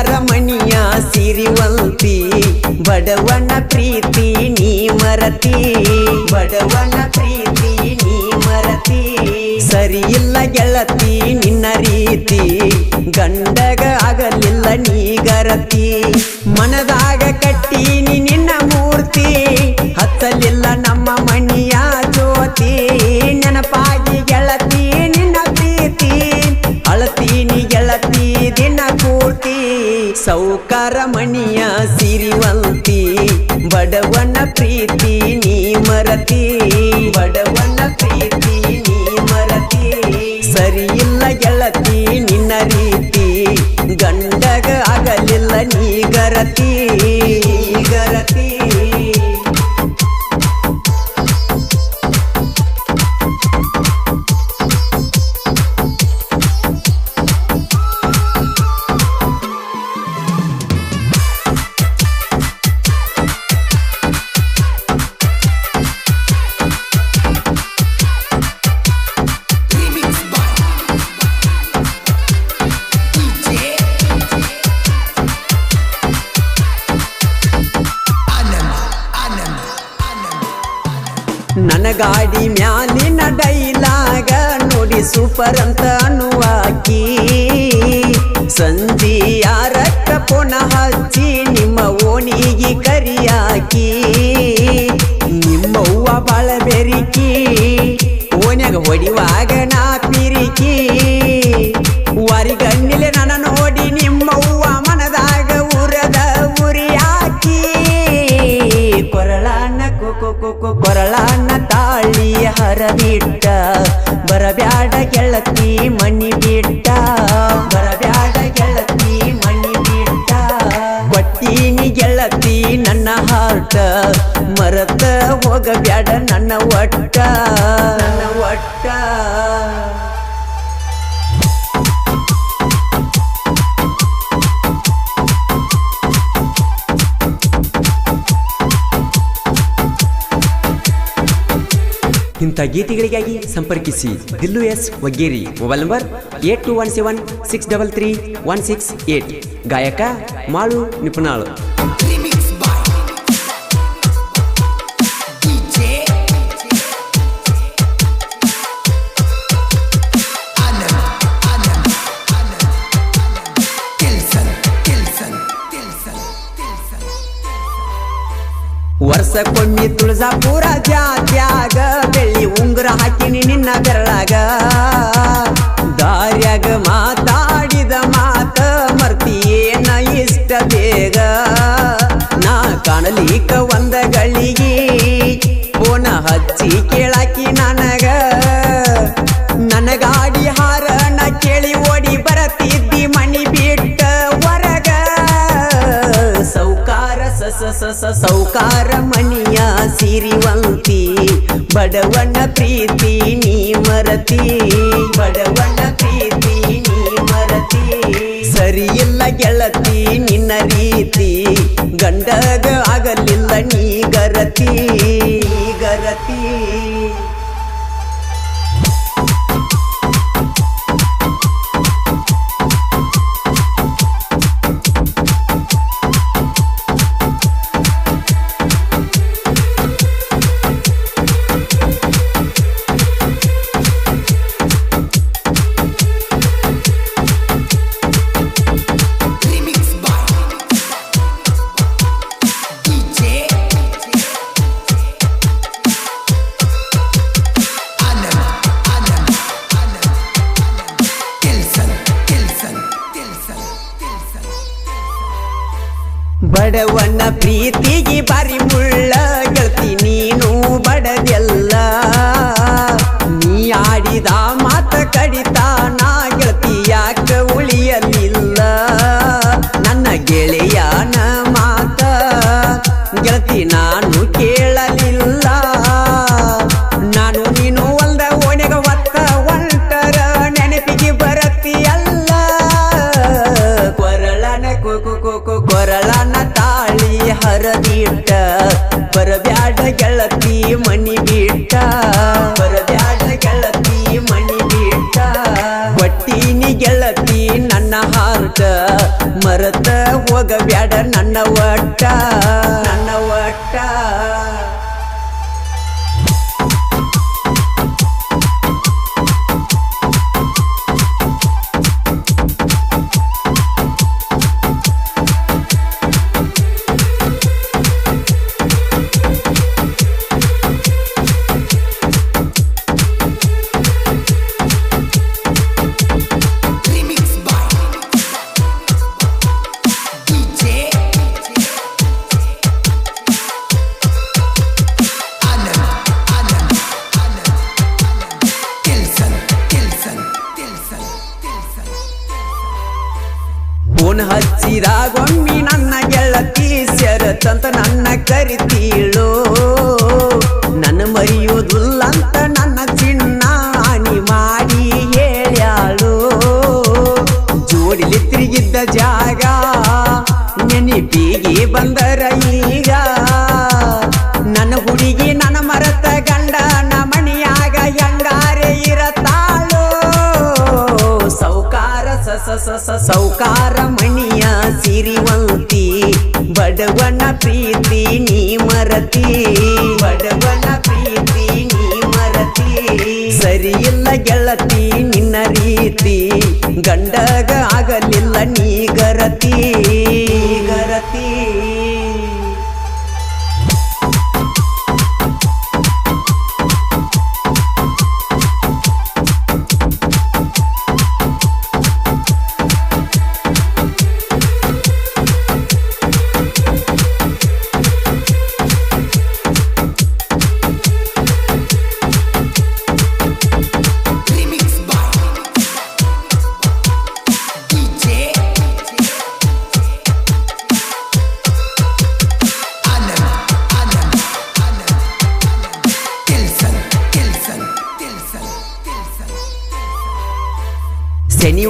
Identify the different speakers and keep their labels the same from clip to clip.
Speaker 1: ಸೌಕಾರ ಮಣಿಯ ಸಿರಿವಂತಿ, ಬಡವನ ಪ್ರೀತಿ ನೀ ಮರತಿ, ಬಡವನ ಪ್ರೀತಿ ನೀ ಮರತಿ. ಸರಿಯಿಲ್ಲ ಗೆಳತಿ ನಿನ್ನ ರೀತಿ, ಗಂಡಗ ಆಗಲಿಲ್ಲ ನೀ ಗರತಿ. ಮನದಾಗ ಕಟ್ಟೀನಿ ನಿನ್ನ ಮೂರ್ತಿ ಹತ್ತಲಿಲ್ಲ ಸೌಕಾರ ಮಣಿಯ ಸಿರಿವಂತಿ, ಬಡವನ ಪ್ರೀತಿ ನೀ ಮರತಿ, ಬಡವನ ಪ್ರೀತಿ ನೀ ಮರತಿ. ಸರಿಯಿಲ್ಲ ಗೆಳತಿ ನಿನ್ನ ರೀತಿ, ಗಂಡಗ ಆಗಲಿಲ್ಲ ನೀ ಗರತಿ. ನನ್ನ ಗಾಡಿ ಮ್ಯಾಲಿನ ಡೈಲಾಗ ನೋಡಿ ಸೂಪರ್ ಅಂತ ಅನ್ನುವಾಕಿ ಸಂಜಿ ಯಾರಕ್ಕ ಪುನಃ ಹಚ್ಚಿ, ನಿಮ್ಮ ಓಣಿಗೆ ಕರಿಯಾಕಿ ನಿಮ್ಮವ್ವ ಬಾಳ ಬೆರಿಕಿ ಓನ್ಯಾಗ ಹೊಡಿವಾಗ ನಾ ಪಿರಿಕಿ. ವಾರಿಗಣ್ಣಿಲೆ ನನ್ನ ನೋಡಿ ನಿಮ್ಮವ್ವ ಮನದಾಗ ಉರದ ಉರಿಯಾಕಿ ಕೊರಳಾನ ಕೊ ಹರಬಿಟ್ಟ ಬರಬ್ಯಾಡ ಗೆಳತಿ ಮಣ್ಣಿ ಬಿಟ್ಟ, ಬರಬ್ಯಾಡ ಗೆಳತಿ ಮಣ್ಣಿ ಬಿಟ್ಟ. ಒಟ್ಟಿನಿ ಗೆಳತಿ ನನ್ನ ಹಾರ್ಟ, ಮರತ ಹೋಗಬ್ಯಾಡ ನನ್ನ ಒಟ್ಟ ನನ್ನ ಒಟ್ಟ. ಇಂಥ ಗೀತೆಗಳಿಗಾಗಿ ಸಂಪರ್ಕಿಸಿ Dillu S Vaggeri mobile number eight two one seven six double three one six eight. ಗಾಯಕ Malu Nipunal.
Speaker 2: Remix by DJ
Speaker 1: ಹಾಕಿನಿ ನಿನ್ನ ಬೆರಳಾಗ. ದಾರ್ಯಾಗ ಮಾತಾಡಿದ ಮಾತ ಮರ್ತಿಯೇನ ಇಷ್ಟ ಬೇಗ. ನಾ ಕಾಣಲಿಕ್ಕ ಒಂದ ಗಳಿಗೆ ಫೋನ ಹಚ್ಚಿ ಕೇಳಾಕಿ ನನಗ. ನನಗಾಡಿ ಗಾಡಿ ಹಾರನ ಕೇಳಿ ಓಡಿ ಬರತಿದ್ದಿ ಮಣಿ ಬಿಟ್ಟ ಹೊರಗ. ಸೌಕಾರ ಸಸ ಸ ಸ ಸ ಸೌಕಾರ ಬಡವನ ಪ್ರೀತಿ ನೀ ಮರತಿ, ಬಡವನ ಪ್ರೀತಿ ನೀ ಮರತಿ. ಸರಿಯಿಲ್ಲ ಗೆಳತಿ, ನಿನ್ನ ರೀತಿ, ಗಂಡಗ ಆಗಲಿಲ್ಲ ನೀ ಗರತಿ ಗರತಿ. ಬಡವನ ಪ್ರೀತಿಗೆ ಬಾರಿ ಮುಳ್ಳ ಗೆಳತಿ ನೀನು ಬಡದೆಲ್ಲ. ನೀ ಆಡಿದ ಮಾತ ಕಡಿತ ನಾ ಗೆಳತಿ ಯಾಕ ಉಳಿಯಲಿಲ್ಲ. ನನ್ನ ಗೆಳೆಯನ ಮಾತ ಗೆಳತಿ ನಾನು ಕೇಳಲಿಲ್ಲ. ನಾನು ನೀನು ಒಂದ ಓಣೆಗ ಒತ್ತ ಒಂಟರ ನೆನಪಿಗೆ ಬರತ್ತಿಯಲ್ಲ ಕೊರಳನ ಕೊರಳನ ಬರದಿಟ್ಟ, ಬರಬ್ಯಾಡ ಗೆಳತಿ ಮನಿ ಬಿಟ್ಟ. ಬರಬ್ಯಾಡ ಗೆಳತಿ ಮನಿ ಬಿಟ್ಟ. ಒಟ್ಟಿನಿ ಗೆಳತಿ ನನ್ನ ಹಾರ್ಟ ಮರತ ಹೋಗಬ್ಯಾಡ ಬಡವನ ಪ್ರೀತಿ ನೀ ಮರತಿ. ಬಡವನ ಪ್ರೀತಿ ನೀ ಮರತಿ. ಸರಿಯಿಲ್ಲ ಗೆಳತಿ ನಿನ್ನ ರೀತಿ. ಗಂಡಗ ಆಗಲಿಲ್ಲ ನೀ ಗರತಿ.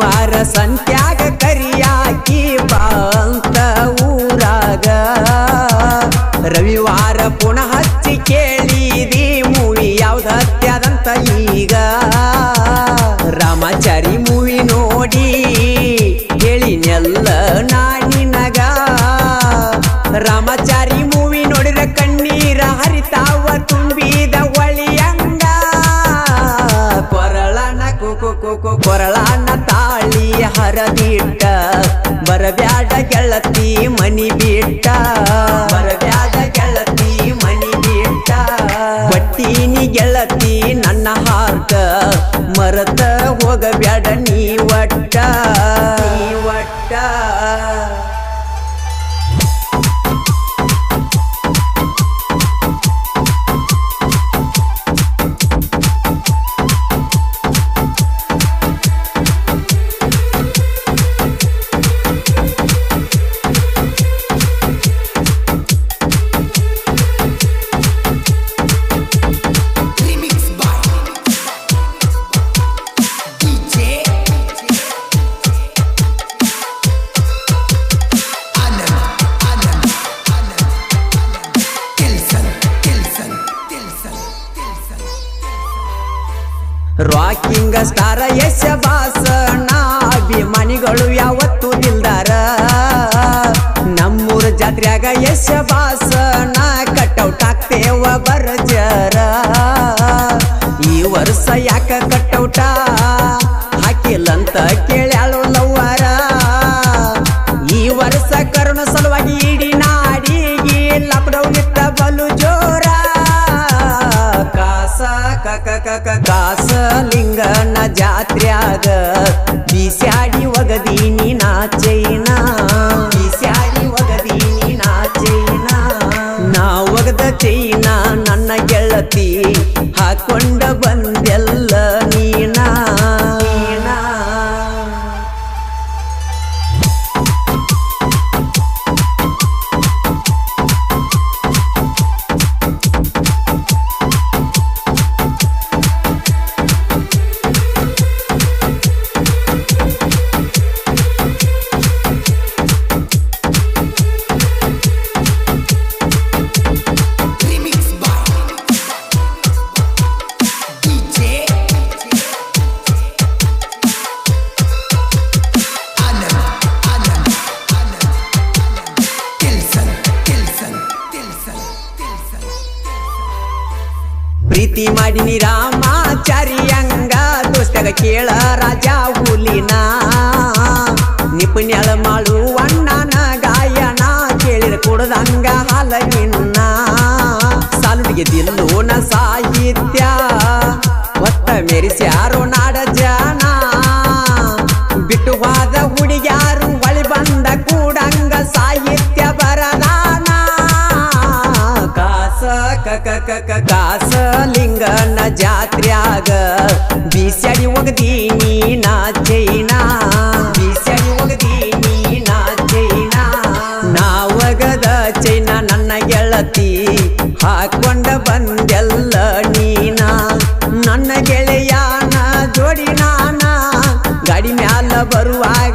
Speaker 1: ವಾರ ಸಂತ್ಯಾಗ ಹಿಂಗ ಸ್ಟಾರ ಯಶ ಅಭಿಮಾನಿಗಳು ಯಾವತ್ತೂ ನಿಲ್ದಾರ. ನಮ್ಮೂರ ಜಾತ್ರೆಯಾಗ ಯಶ ಭಾಷಣ ಕಟೌಟ್ ಬರ ಜರ ಈ ವರ್ಷ ಯಾಕ ಕಟೌಟ ಹಾಕಿಲ್ಲಂತ ಕೇಳ್ಯಾಳು ಲವ್ವಾರ. ಈ ವರ್ಷ ಕರುಣ ಸಲುವಾಗಿ ಇಡೀ ನಾಡಿಗೆ ಲಾಕ್ಡೌನ್ ಇತ್ತ ಬಲು ಜೋರ ಕಾಸ ಕಕ ಕಾಸಲಿ 两
Speaker 2: 个。
Speaker 1: ಪ್ರೀತಿ ಮಾಡಿನಿ ರಾಮಾಚಾರ್ಯಂಗ ದೋಸ್ತಗ ಕೇಳ ರಾಜ ಹುಲಿನ. ನಿಪುಣ್ಯಳ ಮಾಡು ಅಣ್ಣನ ಗಾಯನ ಕೇಳಿದ ಕೊಡದಂಗ ಹಾಲಗಿನ್ನ ಸಾಲುಡಿಗೆ ದಿಲ್ಲೋನ ಸಾಹಿತ್ಯ, ಒತ್ತ ಮೆರೆಸ್ಯಾರೋ ನಾಡ ಜನ. ಬಿಟ್ಟು ಹೋದ ಹುಡುಗ್ಯಾರು ಬಳಿ ಬಂದ ಕೂಡಂಗ ಸಾಹಿತ್ಯ ಬರದಾನ. ಕಾಸ ಕ ಜಾತ್ರ್ಯಾಗ ಬಿಸಾಡಿ ಒಗದೀನಿ ನಾ ಚೈನಾ ಬಿಸಾಡಿ ಒಗದೀನಿ ನಾ ಚೈನಾ ನಾವಗದ ಚೈನಾ ನನ್ನ ಗೆಳತಿ. ಹಾಕೊಂಡ ಬಂದೆಲ್ಲ ನೀನಾ. ನನ್ನ ಗೆಳೆಯನ ಜೋಡಿ ನಾನ. ಗಾಡಿ ಮ್ಯಾಲ ಬರುವಾಗ